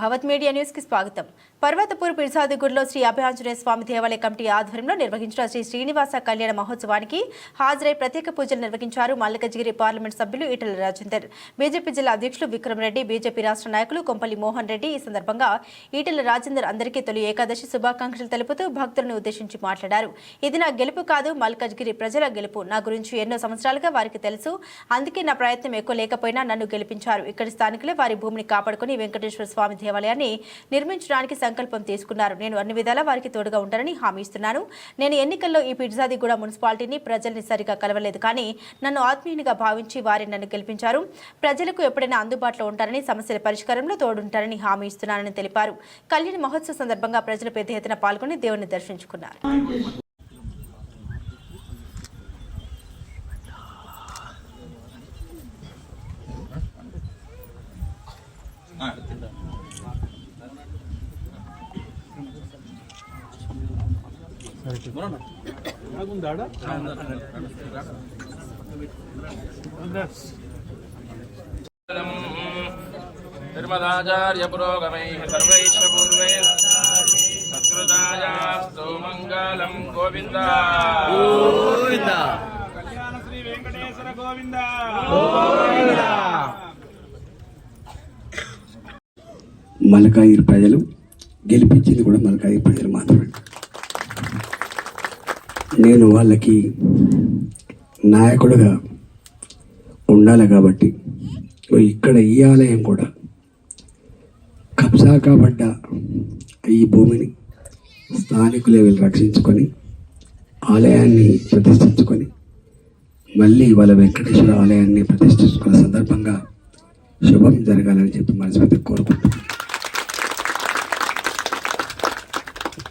భవత్ media న్యూస్కి స్వాగతం. పర్వతపూర్ పిర్సాదిగూడలో శ్రీ అభయాంజనేయ స్వామి దేవాలయ కమిటీ ఆధ్వర్యంలో నిర్వహించిన శ్రీ శ్రీనివాస కళ్యాణ మహోత్సవానికి హాజరై ప్రత్యేక పూజలు నిర్వహించారు మల్లకజిగిరి పార్లమెంట్ సభ్యులు ఈటల రాజేందర్. బీజేపీ జిల్లా అధ్యక్షులు విక్రమ్ రెడ్డి బీజేపీ రాష్ట్ర నాయకులు కొంపల్లి మోహన్ రెడ్డి ఈ సందర్భంగా ఈటల రాజేందర్ అందరికీ తొలి ఏకాదశి శుభాకాంక్షలు తెలుపుతూ భక్తులను ఉద్దేశించి మాట్లాడారు. ఇది నా గెలుపు కాదు మల్కజ్గిరి ప్రజల గెలుపు. నా గురించి ఎన్నో సంవత్సరాలుగా వారికి తెలుసు. అందుకే నా ప్రయత్నం ఎక్కువ లేకపోయినా నన్ను గెలిపించారు. ఇక్కడి స్థానికులే వారి భూమిని కాపాడుకుని వెంకటేశ్వర స్వామి దేవాలయాన్ని నిర్మించడానికి సంకల్పం తీసుకున్నారు. నేను అన్ని విధాలా వారికి తోడుగా ఉంటానని హామీ ఇస్తున్నాను. నేను ఎన్నికల్లో ఈ పిర్జాదిగూడ మున్సిపాలిటీని ప్రజల్ని సరిగా కలవలేదు. కానీ నన్ను ఆత్మీయునిగా భావించి వారి నన్ను గెలిపించారు. ప్రజలకు ఎప్పుడైనా అందుబాటులో ఉంటారని సమస్యల పరిష్కారంలో తోడుంటారని హామీ ఇస్తున్నానని తెలిపారు. కళ్యాణ మహోత్సవ సందర్భంగా ప్రజలు పెద్ద ఎత్తున పాల్గొని దేవుని దర్శించుకున్నారు. धर्मदाचार्य पुरोगमैः सर्वैश्च पूर्वैः सत्कृतायास्तु मङ्गलं गोविन्द गोविन्द कल्याण श्री वेङ्कटेश्वर गोविन्द गोविन्द మలకాయిర్ ప్రజలు గెలిపించింది కూడా మలకాయిర్ ప్రజలు మాత్రమే. నేను వాళ్ళకి నాయకుడుగా ఉండాలి కాబట్టి ఇక్కడ ఈ ఆలయం కూడా కబ్జా కాబడ్డ ఈ భూమిని స్థానికులే వీళ్ళు రక్షించుకొని ఆలయాన్ని ప్రతిష్ఠించుకొని మళ్ళీ వాళ్ళ వెంకటేశ్వర ఆలయాన్ని ప్రతిష్ఠించుకున్న సందర్భంగా శుభం జరగాలని చెప్పి మనస్ఫూర్తి కోరుకుంటున్నాను.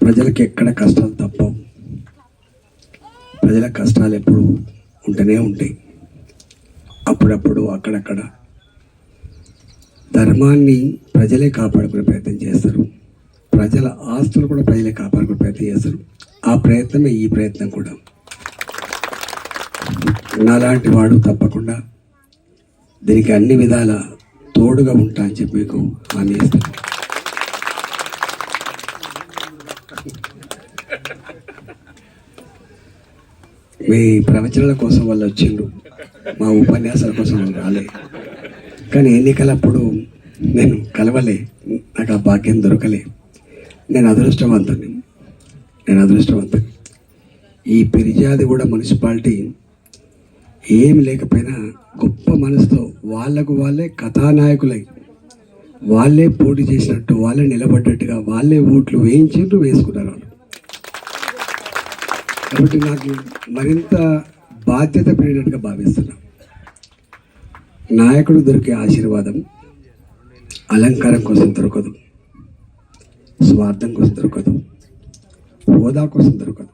ప్రజలకు ఎక్కడ కష్టాలు తప్పవు. ప్రజల కష్టాలు ఎప్పుడు ఉంటూనే ఉంటాయి. అప్పుడప్పుడు అక్కడక్కడ. ధర్మాన్ని ప్రజలే కాపాడుకునే ప్రయత్నం చేస్తారు. ప్రజల ఆస్తులు కూడా ప్రజలే కాపాడుకునే ప్రయత్నం చేస్తారు. ఆ ప్రయత్నమే ఈ ప్రయత్నం కూడా. నాలాంటి వాడు తప్పకుండా దీనికి అన్ని విధాల తోడుగా ఉంటా అని చెప్పి మీకు హామీ ఇస్తాను. మీ ప్రవచనాల కోసం వాళ్ళు వచ్చిండ్రు. మా ఉపన్యాసాల కోసం వాళ్ళు రాలే. కానీ ఎన్నికలప్పుడు నేను కలవలే. నాకు ఆ భాగ్యం దొరకలే. నేను అదృష్టవంతుని నేను అదృష్టవంతుని ఈ పిరిజాది కూడా మున్సిపాలిటీ ఏమి లేకపోయినా గొప్ప మనసుతో వాళ్ళకు వాళ్ళే కథానాయకులై వాళ్ళే పోటీ చేసినట్టు వాళ్ళే నిలబడ్డట్టుగా వాళ్ళే ఓట్లు వేయించిండ్రు వేసుకున్నారు వాళ్ళు. కాబట్టి నాకు మరింత బాధ్యత పెరిగినట్టుగా భావిస్తున్నా. నాయకుడు దొరికే ఆశీర్వాదం అలంకారం కోసం దొరకదు. స్వార్థం కోసం దొరకదు. హోదా కోసం దొరకదు.